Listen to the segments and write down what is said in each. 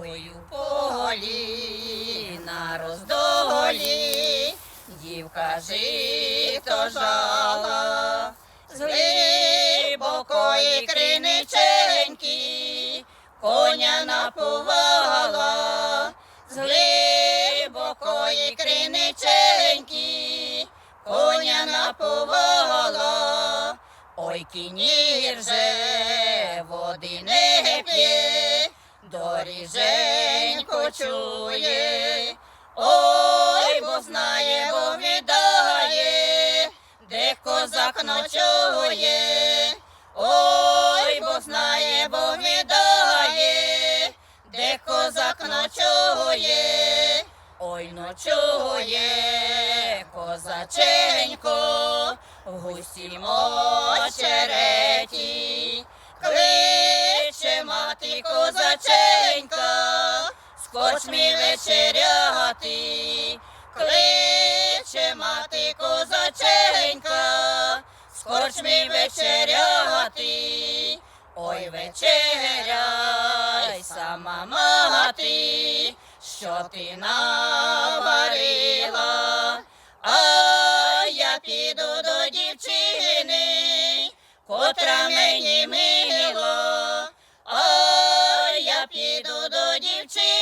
Ой у полі на роздолі, дівка жито жала, з глибокої криниченьки коня напувала, з глибокої криниченьки коня напувала. Ой, кінір же доріженько чує, ой, бо знає, бо віддає, де козак ночує, ой, бо знає, бо віддає, де козак ночує, ой, ночує, козаченько, в густім очереті, кличе мати козаченька, скоч мій вечеряти, кличе мати козаченька, скоч мій вечеряти, ой вечеряй, сама мати, що ти наварила, а я піду до дівчини, котра мені мила, а я піду до дівчини,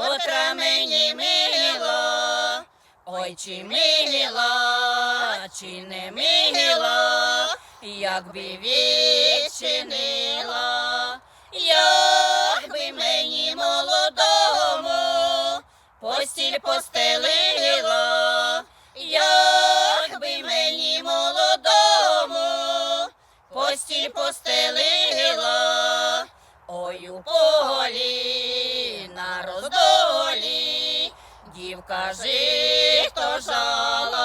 котра мені мила, ой, чи мила, чи не мила, як би відчинила, як би мені молодому постіль постелила, як би мені молодому постіль постелила, дівка хто жала,